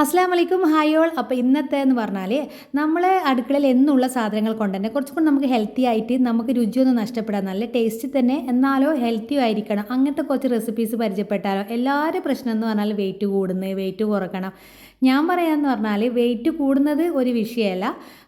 അസ്സാം വലൈക്കും ഹായോൾ അപ്പോൾ ഇന്നത്തെ എന്ന് പറഞ്ഞാൽ നമ്മൾ അടുക്കളയിൽ എന്നുള്ള സാധനങ്ങൾ കൊണ്ട് തന്നെ കുറച്ചും കൂടി നമുക്ക് ഹെൽത്തി ആയിട്ട് നമുക്ക് രുചിയൊന്നും നഷ്ടപ്പെടാൻ നല്ല ടേസ്റ്റ് തന്നെ എന്നാലോ ഹെൽത്തി ആയിരിക്കണം. അങ്ങനത്തെ കുറച്ച് റെസിപ്പീസ് പരിചയപ്പെട്ടാലോ എല്ലാവരും പ്രശ്നം എന്ന് പറഞ്ഞാൽ വെയിറ്റ് കൂടുന്നത് വെയിറ്റ് കുറക്കണം. ഞാൻ പറയാമെന്ന് പറഞ്ഞാൽ വെയിറ്റ് കൂടുന്നത് ഒരു വിഷയമല്ല.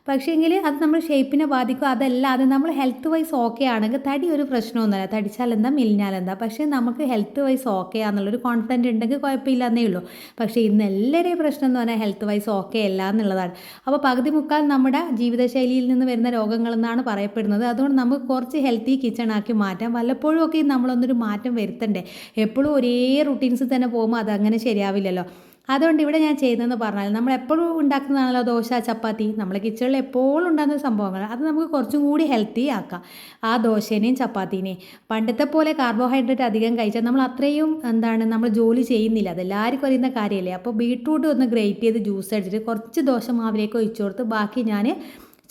പക്ഷേങ്കിൽ അത് നമ്മൾ ഷേപ്പിനെ ബാധിക്കും. അതല്ലാതെ നമ്മൾ ഹെൽത്ത് വൈസ് ഓക്കെ ആണെങ്കിൽ തടി ഒരു പ്രശ്നമൊന്നുമല്ല. തടിച്ചാലെന്താ മിലിഞ്ഞാലെന്താ പക്ഷേ നമുക്ക് ഹെൽത്ത് വൈസ് ഓക്കെ ആണെന്നുള്ളൊരു കോൺഫിഡന്റ് ഉണ്ടെങ്കിൽ കുഴപ്പമില്ലെന്നേ ഉള്ളൂ. പക്ഷേ ഇന്ന് എല്ലാവരെയും പ്രശ്നം എന്ന് പറഞ്ഞാൽ ഹെൽത്ത് വൈസ് ഓക്കെ അല്ല എന്നുള്ളതാണ്. അപ്പോൾ പകുതി മുക്കാൽ നമ്മുടെ ജീവിതശൈലിയിൽ നിന്ന് വരുന്ന രോഗങ്ങളെന്നാണ് പറയപ്പെടുന്നത്. അതുകൊണ്ട് നമുക്ക് കുറച്ച് ഹെൽത്തി കിച്ചൺ ആക്കി മാറ്റാം. വല്ലപ്പോഴും ഒക്കെ നമ്മളൊന്നൊരു മാറ്റം വരുത്തണ്ടേ? എപ്പോഴും ഒരേ റുട്ടീൻസ് തന്നെ പോകുമ്പോൾ അതങ്ങനെ ശരിയാവില്ലല്ലോ. അതുകൊണ്ട് ഇവിടെ ഞാൻ ചെയ്യുന്നതെന്ന് പറഞ്ഞാൽ നമ്മൾ എപ്പോഴും ഉണ്ടാക്കുന്നതാണല്ലോ ദോശ ചപ്പാത്തി. നമ്മളെ കിച്ചണിൽ എപ്പോഴും ഉണ്ടാകുന്ന സംഭവങ്ങൾ. അത് നമുക്ക് കുറച്ചും കൂടി ഹെൽത്തി ആക്കാം. ആ ദോശേനെയും ചപ്പാത്തിനെയും. പണ്ടത്തെ പോലെ കാർബോഹൈഡ്രേറ്റ് അധികം കഴിച്ചാൽ നമ്മൾ അത്രയും എന്താണ് നമ്മൾ ജോലി ചെയ്യുന്നില്ല. അതെല്ലാവർക്കും അറിയുന്ന കാര്യമല്ലേ? അപ്പോൾ ബീട്രൂട്ട് ഒന്ന് ഗ്രേറ്റ് ചെയ്ത് ജ്യൂസ് അടിച്ചിട്ട് കുറച്ച് ദോശ മാവിലേക്ക് ഒഴിച്ചു കൊടുത്ത് ബാക്കി ഞാൻ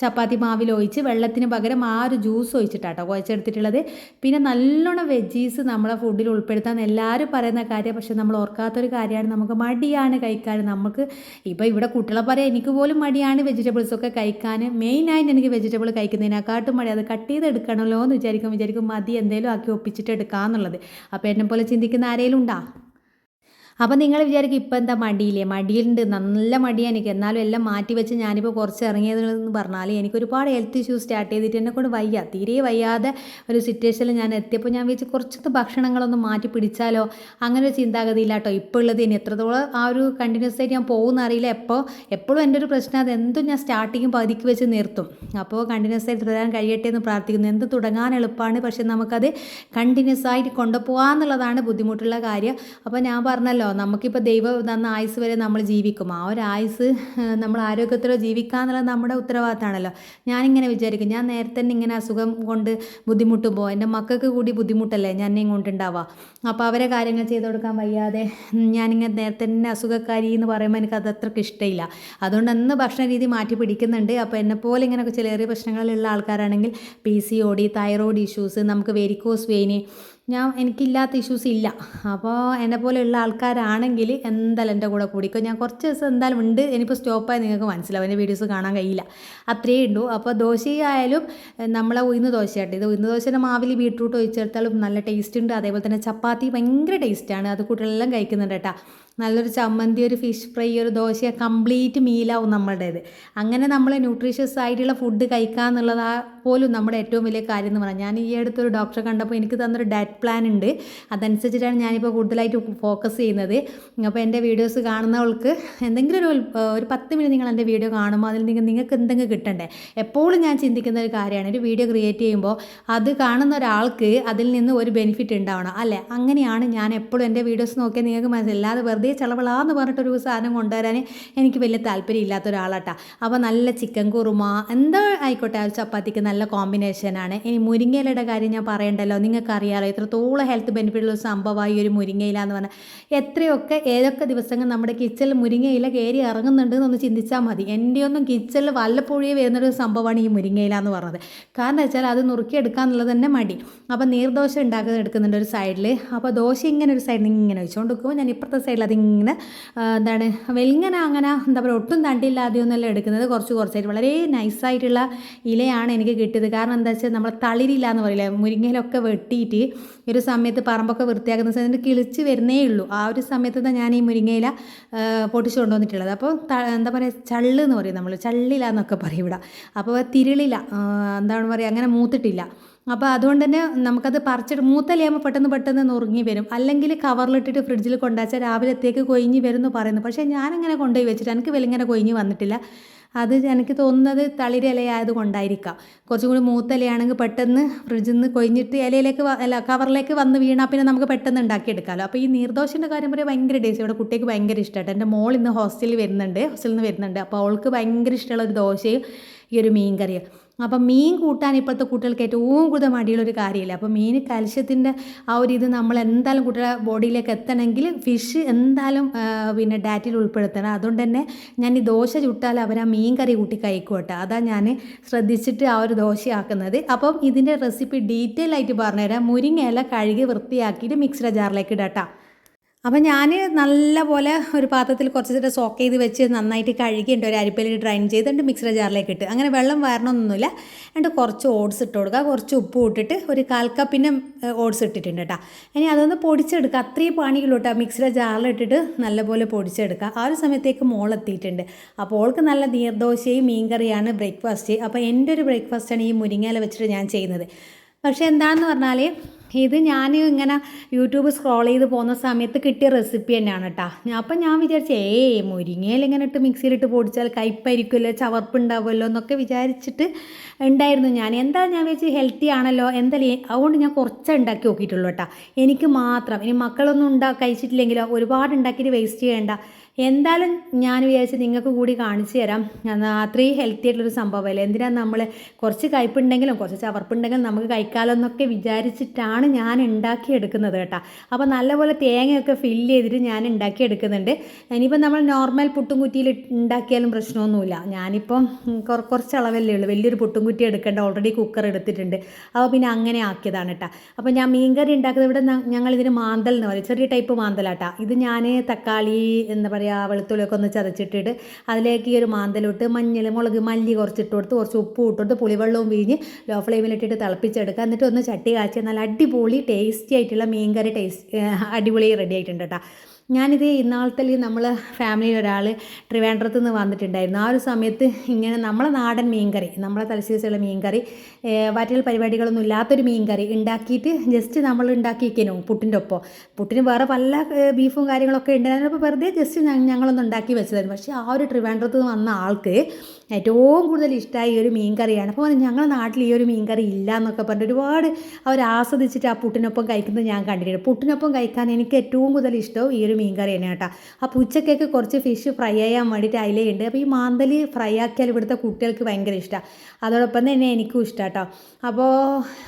ചപ്പാത്തി മാവിൽ ഒഴിച്ച് വെള്ളത്തിന് പകരം ആ ഒരു ജ്യൂസ് ഒഴിച്ചിട്ടാട്ടോ കുഴച്ചെടുത്തിട്ടുള്ളത്. പിന്നെ നല്ലോണം വെജീസ് നമ്മളെ ഫുഡിൽ ഉൾപ്പെടുത്താൻ എല്ലാവരും പറയുന്ന കാര്യം പക്ഷെ നമ്മൾ ഓർക്കാത്തൊരു കാര്യമാണ് നമുക്ക് മടിയാണ് കഴിക്കാൻ. നമുക്ക് ഇപ്പോൾ ഇവിടെ കുട്ടികളെ പറയാം എനിക്ക് പോലും മടിയാണ് വെജിറ്റബിൾസ് ഒക്കെ കഴിക്കാൻ. മെയിനായിട്ട് എനിക്ക് വെജിറ്റബിൾ കഴിക്കുന്നതിനെക്കാട്ടും മടി. അത് കട്ട് ചെയ്ത് എടുക്കണമല്ലോ എന്ന് വിചാരിക്കും വിചാരിക്കും മതി എന്തെങ്കിലും ആക്കി ഒപ്പിച്ചിട്ട് എടുക്കാമെന്നുള്ളത് അപ്പോൾ എന്നെ പോലെ ചിന്തിക്കുന്ന ആരെങ്കിലും ഉണ്ടാ? അപ്പോൾ നിങ്ങൾ വിചാരിക്കും ഇപ്പം എന്താ മടിയില്ലേ? മടിയിലുണ്ട്. നല്ല മടിയാണ് എനിക്ക്. എന്നാലും എല്ലാം മാറ്റി വെച്ച് ഞാനിപ്പോൾ കുറച്ച് ഇറങ്ങിയതെന്ന് പറഞ്ഞാൽ എനിക്ക് ഒരുപാട് ഹെൽത്ത് ഇഷ്യൂസ് സ്റ്റാർട്ട് ചെയ്തിട്ട് എന്നെ കൊണ്ട് വയ്യ. തീരെ വയ്യാതെ ഒരു സിറ്റുവേഷനിൽ ഞാൻ എത്തിയപ്പോൾ ഞാൻ വെച്ച് കുറച്ചൊക്കെ ഭക്ഷണങ്ങളൊന്ന് മാറ്റി പിടിച്ചാലോ? അങ്ങനെ ഒരു ചിന്താഗതി ഇല്ല കേട്ടോ ഇപ്പോൾ ഉള്ളത് ഇനി എത്രത്തോളം ആ ഒരു കണ്ടിന്യൂസ് ആയിട്ട് ഞാൻ പോകുന്ന അറിയില്ല. എപ്പോൾ എപ്പോഴും എന്റെ ഒരു പ്രശ്നം അത് എന്തും ഞാൻ സ്റ്റാർട്ടിങ് പതുക്കി വെച്ച് നിർത്തും. അപ്പോൾ കണ്ടിന്യൂസ് ആയിട്ട് തുടരാൻ കഴിയട്ടെ എന്ന് പ്രാർത്ഥിക്കുന്നു. എന്ത് തുടങ്ങാൻ എളുപ്പമാണ് പക്ഷെ നമുക്കത് കണ്ടിന്യൂസ് ആയിട്ട് കൊണ്ടുപോകാന്നുള്ളതാണ് ബുദ്ധിമുട്ടുള്ള കാര്യം. അപ്പോൾ ഞാൻ പറഞ്ഞല്ലോ ഉണ്ടല്ലോ. നമുക്കിപ്പോൾ ദൈവം തന്ന ആയുസ് വരെ നമ്മൾ ജീവിക്കും. ആ ഒരു ആയുസ് നമ്മൾ ആരോഗ്യത്തിലോ ജീവിക്കുക എന്നുള്ളത് നമ്മുടെ ഉത്തരവാദിത്തമാണല്ലോ. ഞാനിങ്ങനെ വിചാരിക്കും. ഞാൻ നേരത്തെ തന്നെ ഇങ്ങനെ അസുഖം കൊണ്ട് ബുദ്ധിമുട്ടുമ്പോൾ എന്റെ മക്കൾക്ക് കൂടി ബുദ്ധിമുട്ടല്ലേ ഞാൻ കൊണ്ടുണ്ടാവുക അപ്പോൾ അവരെ കാര്യങ്ങൾ ചെയ്തു കൊടുക്കാൻ വയ്യാതെ ഞാനിങ്ങനെ നേരത്തെ തന്നെ അസുഖക്കാരി എന്ന് പറയുമ്പോൾ എനിക്ക് അത് ഇഷ്ടമില്ല. അതുകൊണ്ട് അന്ന് ഭക്ഷണ രീതി മാറ്റി പിടിക്കുന്നുണ്ട്. അപ്പോൾ എന്നെപ്പോലെ ഇങ്ങനെയൊക്കെ ചെറിയ പ്രശ്നങ്ങളിലുള്ള ആൾക്കാരാണെങ്കിൽ P C O D thyroid issues നമുക്ക് വെരിക്കോസ് വെയിന് ഞാൻ എനിക്കില്ലാത്ത ഇഷ്യൂസ് ഇല്ല. അപ്പോൾ എന്നെ പോലെയുള്ള ആൾക്കാരാണെങ്കിൽ എന്തായാലും എന്റെ കൂടെ കൂടിക്കോ. ഞാൻ കുറച്ച് ദിവസം എന്തായാലും ഉണ്ട്. ഇനിയിപ്പോൾ സ്റ്റോപ്പായി നിങ്ങൾക്ക് മനസ്സിലാവും. എന്റെ വീഡിയോസ് കാണാൻ കഴിയില്ല. അത്രയേ ഉള്ളൂ. അപ്പോൾ ദോശയായാലും നമ്മളെ ഉയർന്ന ദോശയായിട്ട് ഇത് ഉയർന്ന ദോശയുടെ മാവിൽ ബീട്രൂട്ട് ഒഴിച്ചെടുത്താലും നല്ല ടേസ്റ്റ് ഉണ്ട്. അതേപോലെ തന്നെ ചപ്പാത്തി ഭയങ്കര ടേസ്റ്റാണ് അത് കുട്ടികളെല്ലാം കഴിക്കുന്നുണ്ട് കേട്ടോ. നല്ലൊരു ചമ്മന്തി ഒരു ഫിഷ് ഫ്രൈ ഒരു ദോശ കംപ്ലീറ്റ് മീലാവും നമ്മളുടേത്. അങ്ങനെ നമ്മൾ ന്യൂട്രീഷ്യസ് ആയിട്ടുള്ള ഫുഡ് കഴിക്കുക എന്നുള്ളത് പോലും നമ്മുടെ ഏറ്റവും വലിയ കാര്യം എന്ന് പറഞ്ഞാൽ ഞാൻ ഈ അടുത്തൊരു ഡോക്ടറെ കണ്ടപ്പോൾ എനിക്ക് തന്നൊരു ഡയറ്റ് പ്ലാൻ ഉണ്ട്. അതനുസരിച്ചിട്ടാണ് ഞാനിപ്പോൾ കൂടുതലായിട്ട് ഫോക്കസ് ചെയ്യുന്നത്. അപ്പോൾ എന്റെ വീഡിയോസ് കാണുന്നവൾക്ക് എന്തെങ്കിലും ഒരു ഒരു പത്ത് മിനിറ്റ് നിങ്ങൾ എന്റെ വീഡിയോ കാണുമ്പോൾ അതിൽ നിങ്ങൾ നിങ്ങൾക്ക് എന്തെങ്കിലും കിട്ടണ്ടേ? എപ്പോഴും ഞാൻ ചിന്തിക്കുന്ന ഒരു കാര്യമാണ്. ഒരു വീഡിയോ ക്രിയേറ്റ് ചെയ്യുമ്പോൾ അത് കാണുന്ന ഒരാൾക്ക് അതിൽ നിന്ന് ഒരു ബെനിഫിറ്റ് ഉണ്ടാവണം. അല്ലേ? അങ്ങനെയാണ് ഞാൻ എപ്പോഴും എന്റെ വീഡിയോസ് നോക്കിയാൽ നിങ്ങൾക്ക് മനസ്സിലാതെ വെറുതെ വെറുതെ ചളവളാന്ന് പറഞ്ഞിട്ടൊരു സാധനം കൊണ്ടുവരാൻ എനിക്ക് വലിയ താല്പര്യം ഇല്ലാത്ത ഒരാളാട്ടാ. അപ്പോൾ നല്ല ചിക്കൻ കുറുമ എന്താ ആയിക്കോട്ടെ ആ ചപ്പാത്തിക്ക് നല്ല കോമ്പിനേഷനാണ് ഇനി മുരിങ്ങയിലയുടെ കാര്യം ഞാൻ പറയണ്ടല്ലോ നിങ്ങൾക്കറിയാലോ എത്രത്തോളം ഹെൽത്ത് ബെനിഫിറ്റ് ഉള്ള സംഭവമായി ഒരു മുരിങ്ങയില എന്ന് പറഞ്ഞാൽ എത്രയൊക്കെ ഏതൊക്കെ ദിവസങ്ങൾ നമ്മുടെ കിച്ചണിൽ മുരിങ്ങയില കയറി ഇറങ്ങുന്നുണ്ട് എന്നൊന്ന് ചിന്തിച്ചാൽ മതി. എന്റെ ഒന്നും കിച്ചണിൽ വല്ലപ്പോഴേ വരുന്നൊരു സംഭവമാണ് ഈ മുരിങ്ങയില എന്ന് പറഞ്ഞത്. കാരണം വെച്ചാൽ അത് നുറുക്കിയെടുക്കുക എന്നുള്ളത് തന്നെ മടി. അപ്പോൾ നീർദോശ ഉണ്ടാക്കുന്ന എടുക്കുന്നുണ്ട് ഒരു സൈഡിൽ അപ്പോൾ ദോശ ഇങ്ങനെ ഒരു സൈഡിൽ ഇങ്ങനെ വെച്ചുകൊണ്ട് വെക്കുമ്പോൾ ഞാൻ ഇപ്പുറത്തെ സൈഡിൽ അത് ഇങ്ങനെ എന്താണ് വെലിങ്ങനെ അങ്ങനെ എന്താ പറയുക ഒട്ടും തണ്ടില്ലാതെ ഒന്നല്ല എടുക്കുന്നത്. കുറച്ച് കുറച്ചായിട്ട്. വളരെ നൈസായിട്ടുള്ള ഇലയാണ് എനിക്ക് കിട്ടിയത്. കാരണം എന്താ വെച്ചാൽ നമ്മൾ തളിരില്ല എന്ന് പറയില്ലേ മുരിങ്ങയിലൊക്കെ വെട്ടിയിട്ട് ഒരു സമയത്ത് പറമ്പൊക്കെ വൃത്തിയാക്കുന്ന സമയത്ത് കിളിച്ച് വരുന്നേ ഉള്ളൂ. ആ ഒരു സമയത്ത് തന്നെ ഞാൻ ഈ മുരിങ്ങയില പൊട്ടിച്ചു കൊണ്ടുവന്നിട്ടുള്ളത്. അപ്പോൾ എന്താ പറയുക ചള്ള് എന്ന് പറയും നമ്മൾ ചള്ളില എന്നൊക്കെ പറയും ഇവിടെ. അപ്പോൾ തിരുളില എന്താണ് പറയുക അങ്ങനെ മൂത്തിട്ടില്ല. അപ്പോൾ അതുകൊണ്ട് തന്നെ നമുക്കത് പറിച്ചിട്ട് മൂത്തലയാകുമ്പോൾ പെട്ടെന്ന് പെട്ടെന്ന് നുറുങ്ങി വരും. അല്ലെങ്കിൽ കവറിലിട്ടിട്ട് ഫ്രിഡ്ജിൽ കൊണ്ടുവച്ചാൽ രാവിലത്തേക്ക് കൊയിഞ്ഞ് വരും എന്ന് പറയുന്നു. പക്ഷേ ഞാനങ്ങനെ കൊണ്ടുപോയി വെച്ചിട്ട് എനിക്ക് വലിങ്ങനെ കൊയിഞ്ഞ് വന്നിട്ടില്ല. അത് എനിക്ക് തോന്നുന്നത് തളിരിലയായത് കൊണ്ടായിരിക്കാം. കുറച്ചും കൂടി മൂത്തലയാണെങ്കിൽ പെട്ടെന്ന് ഫ്രിഡ്ജിൽ നിന്ന് കൊഴിഞ്ഞിട്ട് ഇലയിലേക്ക് അല്ല കവറിലേക്ക് വന്ന് വീണാൽ പിന്നെ നമുക്ക് പെട്ടെന്ന് ഉണ്ടാക്കിയെടുക്കാമല്ലോ അപ്പോൾ ഈ നീർദോശന്റെ കാര്യം പറയുമ്പോൾ ഭയങ്കര ടേസ്റ്റ് ഇവിടെ കുട്ടിക്ക് ഭയങ്കര ഇഷ്ടമായിട്ട് എന്റെ മോൾ ഇന്ന് ഹോസ്റ്റലിൽ വരുന്നുണ്ട്. ഹോസ്റ്റലിൽ നിന്ന് വരുന്നുണ്ട്. അപ്പോൾ അവൾക്ക് ഭയങ്കര ഇഷ്ടമുള്ള ഒരു ദോശയും ഈ ഒരു മീൻ കറിയും അപ്പം മീൻ കൂട്ടാൻ ഇപ്പോഴത്തെ കുട്ടികൾക്ക് ഏറ്റവും കൂടുതൽ മടിയുള്ളൊരു കാര്യമില്ല? അപ്പോൾ മീൻ കാൽഷ്യത്തിന്റെ ആ ഒരു ഇത് നമ്മൾ എന്തായാലും കുട്ടികളുടെ ബോഡിയിലേക്ക് എത്തണമെങ്കിൽ ഫിഷ് എന്തായാലും പിന്നെ ഡാറ്റിൽ ഉൾപ്പെടുത്തണം. അതുകൊണ്ട് തന്നെ ഞാൻ ഈ ദോശ ചുട്ടാൽ അവർ ആ മീൻ കറി കൂട്ടി കഴിക്കും അതാ ഞാൻ ശ്രദ്ധിച്ചിട്ട് ആ ഒരു ദോശയാക്കുന്നത്. അപ്പം ഇതിന്റെ റെസിപ്പി ഡീറ്റെയിൽ ആയിട്ട് പറഞ്ഞുതരാം. മുരിങ്ങയില കഴുകി വൃത്തിയാക്കിയിട്ട് മിക്സിയുടെ ജാറിലേക്ക് ഇടാം അപ്പം ഞാൻ നല്ലപോലെ ഒരു പാത്രത്തിൽ കുറച്ച് നേരം സോക്ക് ചെയ്ത് വെച്ച് നന്നായിട്ട് കഴുകിയിട്ട് ഒരു അരിപ്പയിൽ ഡ്രൈൻ ചെയ്തിട്ട് മിക്സർ ജാറിലേക്ക് ഇട്ട്. അങ്ങനെ വെള്ളം വരണമൊന്നുമില്ല. എന്നിട്ട് കുറച്ച് ഓട്സ് ഇട്ട് കൊടുക്കുക. കുറച്ച് ഉപ്പ് ഇട്ടിട്ട് ഒരു കാൽ കപ്പിന്റെ ഓട്സ് ഇട്ടിട്ടുണ്ട് കേട്ടോ. ഇനി അതൊന്ന് പൊടിച്ചെടുക്കുക. അത്രയും പണിയുള്ളൂ കേട്ടോ. മിക്സിയുടെ ജാറിലിട്ടിട്ട് നല്ലപോലെ പൊടിച്ചെടുക്കുക. ആ ഒരു സമയത്തേക്ക് മോളെത്തിയിട്ടുണ്ട് അപ്പോൾ ഓൾക്ക് നല്ല നീർദോശയും മീൻകറിയാണ് ബ്രേക്ക്ഫാസ്റ്റ് അപ്പോൾ എന്റെ ഒരു ബ്രേക്ക്ഫാസ്റ്റാണ് ഈ മുരിങ്ങയില വെച്ചിട്ട് ഞാൻ ചെയ്യുന്നത്. പക്ഷേ എന്താണെന്ന് പറഞ്ഞാൽ ഇത് ഞാൻ ഇങ്ങനെ യൂട്യൂബ് സ്ക്രോൾ ചെയ്ത് പോകുന്ന സമയത്ത് കിട്ടിയ റെസിപ്പി തന്നെയാണ് കേട്ടോ അപ്പം ഞാൻ വിചാരിച്ചു ഏയ് മുരിങ്ങയിൽ ഇങ്ങനെ ഇട്ട് മിക്സിയിലിട്ട് പൊടിച്ചാൽ കയ്പ്പായിരിക്കുമല്ലോ ചവർപ്പുണ്ടാവുമല്ലോ എന്നൊക്കെ വിചാരിച്ചിട്ട് ഉണ്ടായിരുന്നു ഞാൻ. എന്താ ഞാൻ വിചാരിച്ചു ഹെൽത്തി ആണല്ലോ എന്തായാലും അതുകൊണ്ട് ഞാൻ കുറച്ച് ഉണ്ടാക്കി നോക്കിയിട്ടുള്ളൂ കേട്ടോ എനിക്ക് മാത്രം ഇനി മക്കളൊന്നും ഉണ്ടാ കഴിച്ചിട്ടില്ലെങ്കിലോ ഒരുപാട് ഉണ്ടാക്കിയിട്ട് വേസ്റ്റ് ചെയ്യേണ്ട. എന്തായാലും ഞാൻ വിചാരിച്ച് നിങ്ങൾക്ക് കൂടി കാണിച്ചു തരാം. അത്രയും ഹെൽത്തി ആയിട്ടുള്ളൊരു സംഭവമല്ലേ? എന്തിനാണ് നമ്മൾ കുറച്ച് കയ്പുണ്ടെങ്കിലും കുറച്ച് ചവർപ്പുണ്ടെങ്കിലും നമുക്ക് കഴിക്കാമല്ലോ എന്നൊക്കെ വിചാരിച്ചിട്ടാണ് ഞാൻ ഉണ്ടാക്കിയെടുക്കുന്നത് കേട്ടോ. അപ്പോൾ നല്ലപോലെ തേങ്ങയൊക്കെ ഫില്ല് ചെയ്തിട്ട് ഞാൻ ഉണ്ടാക്കിയെടുക്കുന്നുണ്ട്. ഇനിയിപ്പോൾ നമ്മൾ നോർമൽ പുട്ടും കുറ്റിയിൽ ഉണ്ടാക്കിയാലും പ്രശ്നമൊന്നുമില്ല. ഞാനിപ്പം കുറ- കുറച്ച് അളവല്ലേ ഉള്ളൂ. വലിയൊരു പുട്ടും കുറ്റി എടുക്കേണ്ട ഓൾറെഡി കുക്കർ എടുത്തിട്ടുണ്ട്. അപ്പോൾ പിന്നെ അങ്ങനെ ആക്കിയതാണ് കേട്ടോ. അപ്പോൾ ഞാൻ മീൻകറി ഉണ്ടാക്കുന്നത് ഇവിടെ ഞങ്ങളിതിന് മാന്തൽ എന്ന് പറയും. ചെറിയ ടൈപ്പ് മാന്തലാട്ടാ. ഇത് ഞാൻ തക്കാളി എന്താ പറയുക വെളുത്തുള്ളിയൊക്കെ ഒന്ന് ചതച്ചിട്ടിട്ട് അതിലേക്ക് ഈ ഒരു മാന്തലിട്ട് മഞ്ഞൾ മുളക് മല്ലി കുറച്ചിട്ട് കൊടുത്ത് കുറച്ച് ഉപ്പ് ഇട്ടുകൊടുത്ത് പുളിവെള്ളവും വീഞ്ഞ് ലോ ഫ്ലെയിമിലിട്ടിട്ട് തിളപ്പിച്ചെടുക്കുക. എന്നിട്ട് ഒന്ന് ചട്ടി കാച്ചി നല്ല അടിപൊളി ടേസ്റ്റി ആയിട്ടുള്ള മീൻകറി ടേസ്റ്റ് അടിപൊളി റെഡി ആയിട്ടുണ്ട് കേട്ടോ ഞാനിത് ഇന്നാളത്തിൽ നമ്മൾ ഫാമിലി ഒരാൾ ട്രിവാൻഡ്രത്ത് നിന്ന് വന്നിട്ടുണ്ടായിരുന്നു. ആ ഒരു സമയത്ത് ഇങ്ങനെ നമ്മളെ നാടൻ മീൻകറി നമ്മളെ തലശ്ശേരിയുള്ള മീൻകറി വാറ്റൽ പരിപാടികളൊന്നും ഇല്ലാത്തൊരു മീൻകറി ഉണ്ടാക്കിയിട്ട് ജസ്റ്റ് നമ്മൾ ഉണ്ടാക്കിയിരിക്കുന്നു പുട്ടിന്റെ ഒപ്പം. പുട്ടിന് വേറെ പല ബീഫും കാര്യങ്ങളൊക്കെ ഉണ്ടായിരുന്നപ്പോൾ വെറുതെ ജസ്റ്റ് ഞങ്ങളൊന്ന് ഉണ്ടാക്കി വെച്ചതായിരുന്നു. പക്ഷേ ആ ഒരു ട്രിവാൻഡ്രത്ത് നിന്ന് വന്ന ആൾക്ക് ഏറ്റവും കൂടുതൽ ഇഷ്ടമായ ഈ ഒരു മീൻകറിയാണ്. അപ്പോൾ ഞങ്ങളുടെ നാട്ടിൽ ഈ ഒരു മീൻകറി ഇല്ല എന്നൊക്കെ പറഞ്ഞിട്ട് ഒരുപാട് അവർ ആസ്വദിച്ചിട്ട് ആ പുട്ടിനൊപ്പം കഴിക്കുന്നത് ഞാൻ കണ്ടിട്ടുണ്ട്. പുട്ടിനൊപ്പം കഴിക്കാൻ എനിക്ക് ഏറ്റവും കൂടുതൽ ഇഷ്ടവും ഈ ഒരു മീൻകറി തന്നെയാണ് കേട്ടോ. അപ്പോൾ ഉച്ചക്കൊക്കെ കുറച്ച് ഫിഷ് ഫ്രൈ ചെയ്യാൻ വേണ്ടിയിട്ട് അതിലുണ്ട് അപ്പോൾ ഈ മാന്തൽ ഫ്രൈ ആക്കിയാൽ ഇവിടുത്തെ കുട്ടികൾക്ക് ഭയങ്കര ഇഷ്ടമാണ് അതോടൊപ്പം തന്നെ എനിക്കും ഇഷ്ടം കേട്ടോ. അപ്പോൾ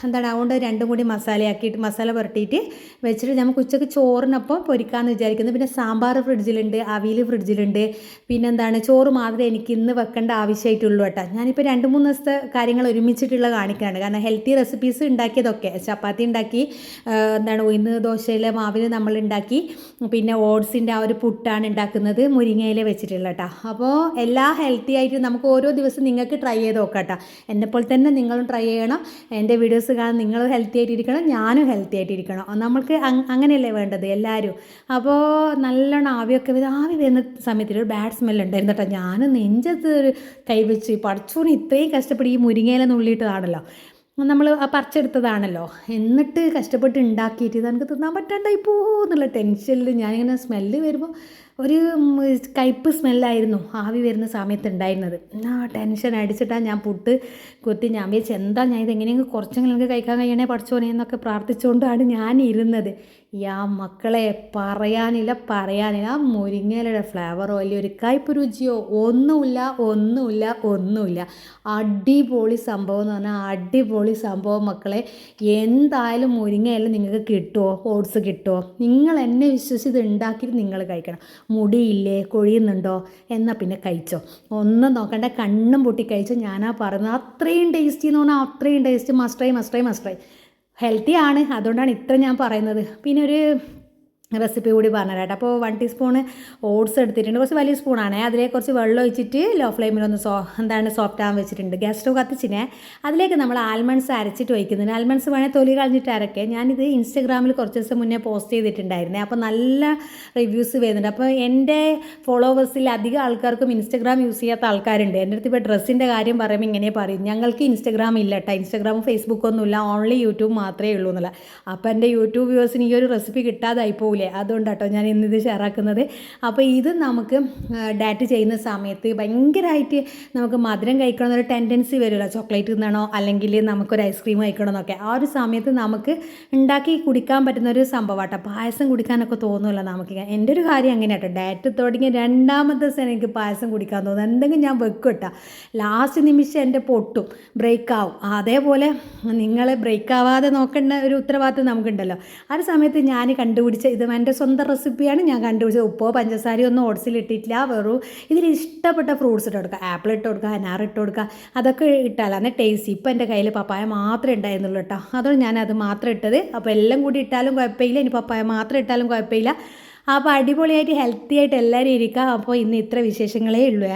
എന്താണ് അതുകൊണ്ട് രണ്ടും കൂടി മസാലയാക്കിയിട്ട് മസാല പുരട്ടിയിട്ട് വെച്ചിട്ട് നമുക്ക് ഉച്ചയ്ക്ക് ചോറിനൊപ്പം പൊരിക്കാമെന്ന് വിചാരിക്കുന്നു. പിന്നെ സാമ്പാർ ഫ്രിഡ്ജിലുണ്ട് അവിയൽ ഫ്രിഡ്ജിലുണ്ട്. പിന്നെന്താണ് ചോറ് മാത്രമേ എനിക്ക് ഇന്ന് വെക്കേണ്ട ആവശ്യമായിട്ടുള്ളൂ കേട്ടോ. ഞാനിപ്പോൾ രണ്ട് മൂന്ന് ദിവസത്തെ കാര്യങ്ങൾ ഒരുമിച്ചിട്ടുള്ള കാണിക്കുകയാണ് കാരണം ഹെൽത്തി റെസിപ്പീസ് ഉണ്ടാക്കിയതൊക്കെ. ചപ്പാത്തി ഉണ്ടാക്കി എന്താണ് ഉയർന്ന് ദോശയിലെ മാവിൽ നമ്മൾ ഉണ്ടാക്കി പിന്നെ ഓട്സിന്റെ ആ ഒരു പുട്ടാണ് ഉണ്ടാക്കുന്നത് മുരിങ്ങയില വെച്ചിട്ടുള്ള കേട്ടോ. അപ്പോൾ എല്ലാ ഹെൽത്തി ആയിട്ട് നമുക്ക് ഓരോ ദിവസം നിങ്ങൾക്ക് ട്രൈ ചെയ്ത് നോക്കാം കേട്ടോ. എന്നെപ്പോലെ തന്നെ നിങ്ങളും ട്രൈ ചെയ്യണം. എന്റെ വീഡിയോസ് കാണാൻ നിങ്ങൾ ഹെൽത്തി ആയിട്ടിരിക്കണം ഞാനും ഹെൽത്തി ആയിട്ടിരിക്കണം നമ്മൾക്ക് അങ്- അങ്ങനെയല്ലേ വേണ്ടത് എല്ലാവരും അപ്പോൾ നല്ലോണം ആവിയൊക്കെ ആവി വരുന്ന സമയത്തിൽ ഒരു ബാഡ് സ്മെല്ല് ഉണ്ടായിരുന്നു കേട്ടോ. ഞാൻ നെഞ്ചത്ത് ഒരു കൈവച്ച് പഠിച്ചോന് ഇത്രയും കഷ്ടപ്പെട്ട് ഈ മുരിങ്ങയില നുള്ളിയിട്ടതാണല്ലോ. നമ്മൾ ആ പറിച്ചെടുത്തതാണല്ലോ. എന്നിട്ട് കഷ്ടപ്പെട്ട് ഉണ്ടാക്കിയിട്ട് ഇത് എനിക്ക് തിന്നാൻ പറ്റാണ്ടായി പോകുന്നുള്ള ടെൻഷനിൽ ഞാനിങ്ങനെ സ്മെല്ല് വരുമ്പോൾ ഒരു കയ്പ്പ് സ്മെല്ലായിരുന്നു ആവി വരുന്ന സമയത്ത് ഉണ്ടായിരുന്നത് ആ ടെൻഷൻ അടിച്ചിട്ടാണ് ഞാൻ പുട്ട് കൊത്തി ഞാൻ വിചാരിച്ചു എന്താ ഞാൻ ഇത് എങ്ങനെയെങ്കിലും കുറച്ചെങ്കിലും എനിക്ക് കഴിക്കാൻ കഴിയണേ പഠിച്ചോനെ എന്നൊക്കെ പ്രാർത്ഥിച്ചുകൊണ്ടാണ് ഞാൻ ഇരുന്നത്. യാ മക്കളെ പറയാനില്ല പറയാനില്ല. ആ മുരിങ്ങയിലയുടെ ഫ്ലേവറോ അല്ലെങ്കിൽ ഒരു കയ്പ്പ് രുചിയോ? ഒന്നുമില്ല ഒന്നുമില്ല ഒന്നുമില്ല. അടിപൊളി സംഭവം എന്ന് പറഞ്ഞാൽ അടിപൊളി സംഭവം മക്കളെ. എന്തായാലും മുരിങ്ങയില നിങ്ങൾക്ക് കിട്ടുമോ ഓട്സ് കിട്ടുമോ നിങ്ങൾ എന്നെ വിശ്വസിച്ച് ഇത് ഉണ്ടാക്കിയിട്ട് നിങ്ങൾ കഴിക്കണം. മുടിയില്ലേ കൊഴിയുന്നുണ്ടോ എന്നാൽ പിന്നെ കഴിച്ചോ. ഒന്നും നോക്കണ്ട കണ്ണും പൊട്ടി കഴിച്ചോ. ഞാനാ പറയുന്നത് അത്രയും ടേസ്റ്റി എന്ന് പറഞ്ഞാൽ അത്രയും ടേസ്റ്റ് മസ്റ്റായി മസ്റ്റായി മസ്റ്റായി ഹെൽത്തി ആണ് അതുകൊണ്ടാണ് ഇത്ര ഞാൻ പറയുന്നത്. പിന്നെ ഒരു റെസിപ്പി കൂടി പറഞ്ഞുതരാം അപ്പോൾ വൺ ടീസ്പൂണ് ഓട്സ് എടുത്തിട്ടുണ്ട്. കുറച്ച് വലിയ സ്പൂണാണ് അതിലേക്ക് കുറച്ച് വെള്ളം ഒഴിച്ചിട്ട് ലോ ഫ്ലെയിമിലൊന്ന് സോ എന്താണ് സോഫ്റ്റ് ആകാൻ വെച്ചിട്ടുണ്ട്. ഗ്യാസ് സ്റ്റവ് കത്തിച്ചിനെ. അതിലേക്ക് നമ്മൾ ആൽമണ്ട്സ് അരച്ചിട്ട് വയ്ക്കുന്നുണ്ട് ആൽമണ്ട്സ് വേണേൽ തൊലി കളഞ്ഞിട്ട് അരക്കെ. ഞാനിത് ഇൻസ്റ്റഗ്രാമിൽ കുറച്ച് ദിവസം മുന്നേ പോസ്റ്റ് ചെയ്തിട്ടുണ്ടായിരുന്നേ. അപ്പോൾ നല്ല റിവ്യൂസ് വരുന്നുണ്ട്. അപ്പോൾ എന്റെ ഫോളോവേഴ്സിൽ അധികം ആൾക്കാർക്കും ഇൻസ്റ്റഗ്രാം യൂസ് ചെയ്യാത്ത ആൾക്കാരുണ്ട്. എന്റെ അടുത്ത് ഇപ്പോൾ ഡ്രസ്സിന്റെ കാര്യം പറയുമ്പോൾ ഇങ്ങനെ പറയും. ഞങ്ങൾക്ക് ഇൻസ്റ്റഗ്രാം ഇല്ല കേട്ടോ ഇൻസ്റ്റഗ്രാമും ഫേസ്ബുക്കൊന്നും ഇല്ല ഓൺലി യൂട്യൂബ് മാത്രമേ ഉള്ളൂ എന്നുള്ള. അപ്പോൾ എന്റെ യൂട്യൂബ് വ്യൂവേഴ്സിന് ഈ ഒരു റെസിപ്പി കിട്ടാതായി പോകില്ലേ അതുകൊണ്ടാട്ടോ ഞാൻ ഇന്നിത് ഷെയറാക്കുന്നത് അപ്പോൾ ഇത് നമുക്ക് ഡാറ്റ് ചെയ്യുന്ന സമയത്ത് ഭയങ്കരമായിട്ട് നമുക്ക് മധുരം കഴിക്കണം എന്നൊരു ടെൻഡൻസി വരുമല്ലോ. ചോക്ലേറ്റ് തിന്നണോ? അല്ലെങ്കിൽ നമുക്കൊരു ഐസ്ക്രീം കഴിക്കണം എന്നൊക്കെ ആ ഒരു സമയത്ത് നമുക്ക് ഉണ്ടാക്കി കുടിക്കാൻ പറ്റുന്ന ഒരു സംഭവമാട്ടോ പായസം കുടിക്കാനൊക്കെ തോന്നുമല്ലോ നമുക്ക്. എന്റെ ഒരു കാര്യം അങ്ങനെയാട്ടോ. ഡാറ്റ് തുടങ്ങിയ രണ്ടാമത്തെ ദിവസം എനിക്ക് പായസം കുടിക്കാൻ തോന്നുന്നു എന്തെങ്കിലും ഞാൻ വെക്കും കേട്ടോ ലാസ്റ്റ് നിമിഷം എന്റെ പൊട്ടും. ബ്രേക്ക് ആവും. അതേപോലെ നിങ്ങളെ ബ്രേക്ക് ആവാതെ നോക്കേണ്ട ഒരു ഉത്തരവാദിത്വം നമുക്കുണ്ടല്ലോ. ആ ഒരു സമയത്ത് ഞാൻ കണ്ടുപിടിച്ച ഇത് എന്റെ സ്വന്തം റെസിപ്പിയാണ്. ഞാൻ കണ്ടുപിടിച്ചത് ഉപ്പോ പഞ്ചസാരയോ ഒന്നും ഓട്സിൽ ഇട്ടിട്ടില്ല. വെറും ഇതിൽ ഇഷ്ടപ്പെട്ട ഫ്രൂട്ട്സ് ഇട്ട് കൊടുക്കുക. ആപ്പിൾ ഇട്ട് കൊടുക്കുക അനാർ ഇട്ട് കൊടുക്കുക. അതൊക്കെ ഇട്ടാലാണ് ടേസ്റ്റ് ഇപ്പം എന്റെ കയ്യിൽ പപ്പായ മാത്രമേ ഉണ്ടായിരുന്നുള്ളൂ കേട്ടോ. അതുകൊണ്ട് ഞാൻ അത് മാത്രം ഇട്ടത്. അപ്പോൾ എല്ലാം കൂടി ഇട്ടാലും കുഴപ്പമില്ല. ഇനി പപ്പായ മാത്രം ഇട്ടാലും കുഴപ്പമില്ല. അപ്പോൾ അടിപൊളിയായിട്ട് ഹെൽത്തി ആയിട്ട് എല്ലാവരും ഇരിക്കുക. അപ്പോൾ ഇന്ന് ഇത്ര വിശേഷങ്ങളേ ഉള്ളൂ